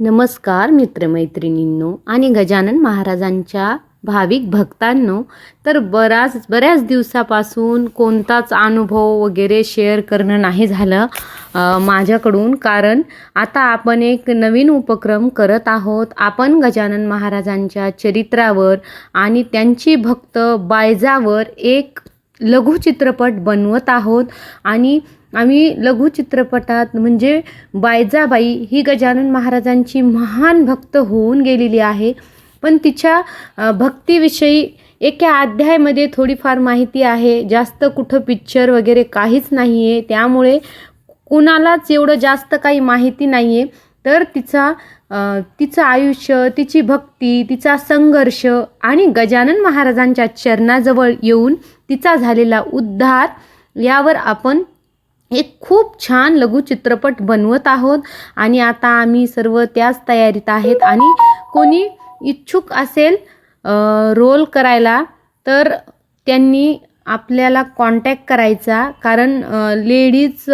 नमस्कार मित्रमैत्रिणींनो आणि गजानन महाराजांच्या भाविक भक्तांनो तर बराच बऱ्याच दिवसापासून कोणताच अनुभव वगैरे शेअर करणं नाही झालं माझ्याकडून. कारण आता आपण एक नवीन उपक्रम करत आहोत. आपण गजानन महाराजांच्या चरित्रावर आणि त्यांची भक्त बायजावर एक लघुचित्रपट बनवत आहोत. आणि आम्ही लघुचित्रपटात म्हणजे बायजाबाई ही गजानन महाराजांची महान भक्त होऊन गेलेली आहे. पण तिच्या भक्तीविषयी एका अध्यायामध्ये थोडीफार माहिती आहे. जास्त कुठं पिक्चर वगैरे काहीच नाही आहे त्यामुळे कुणालाच एवढं जास्त काही माहिती नाही आहे तर तिचा तिचं आयुष्य तिची भक्ती तिचा संघर्ष आणि गजानन महाराजांच्या चरणाजवळ येऊन तिचा झालेला उद्धार यावर आपण एक खूप छान लघुचित्रपट बनवत आहोत. आणि आता आम्ही सर्व त्याच तयारीत आहेत. आणि कोणी इच्छुक असेल रोल करायला तर त्यांनी आपल्याला कॉन्टॅक्ट करायचा. कारण लेडीज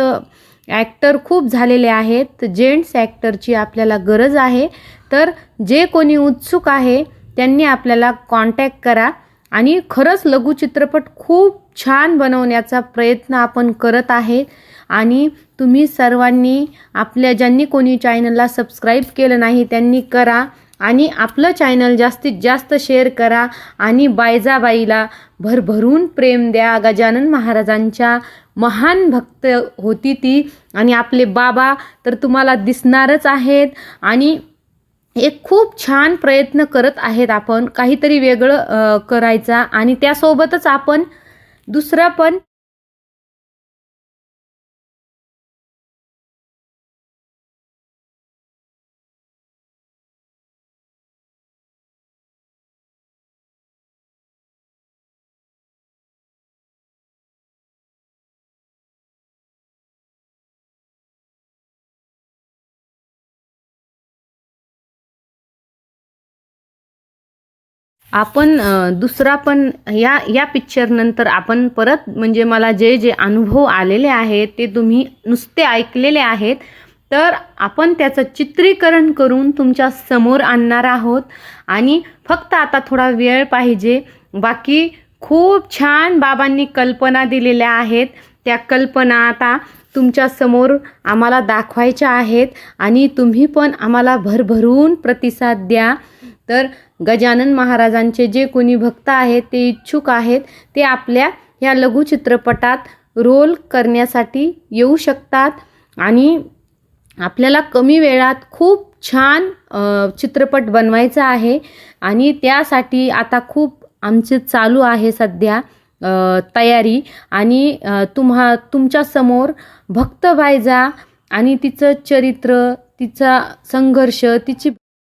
ॲक्टर खूप झालेले आहेत. जेंट्स ॲक्टरची आपल्याला गरज आहे. तर जे कोणी उत्सुक आहे त्यांनी आपल्याला कॉन्टॅक्ट करा आणि खरंच लघुचित्रपट खूप छान बनवण्याचा प्रयत्न आपण करत आहे. आणि तुम्ही सर्वांनी आपल्या ज्यांनी कोणी चॅनलला सबस्क्राईब केलं नाही त्यांनी करा आणि आपलं चॅनल जास्तीत जास्त शेअर करा आणि बायजाबाईला भरभरून प्रेम द्या. गजानन महाराजांच्या महान भक्त होती ती आणि आपले बाबा तर तुम्हाला दिसणारच आहेत. आणि एक खूप छान प्रयत्न करत आहेत आपण. काहीतरी वेगळं करायचा आणि त्यासोबतच आपण दुसरं पण आपण दुसरा पण या या पिक्चरनंतर आपण परत म्हणजे मला जे जे अनुभव आलेले आहेत ते तुम्ही नुसते ऐकलेले आहेत तर आपण त्याचं चित्रीकरण करून तुमच्यासमोर आणणार आहोत. आणि फक्त आता थोडा वेळ पाहिजे. बाकी खूप छान बाबांनी कल्पना दिलेल्या आहेत. त्या कल्पना आता तुमच्यासमोर आम्हाला दाखवायच्या आहेत. आणि तुम्ही पण आम्हाला भरभरून प्रतिसाद द्या. तर गजानन महाराजांचे जे कोणी भक्त आहेत ते इच्छुक आहेत ते आपल्या ह्या लघुचित्रपटात रोल करण्यासाठी येऊ शकतात आणि आपल्याला कमी वेळात खूप छान चित्रपट बनवायचा आहे आणि त्यासाठी आता खूप आमचे चालू आहे सध्या तयारी आणि तुम्हा तुमच्यासमोर भक्त बायजा आणि तिचं चरित्र तिचा संघर्ष तिची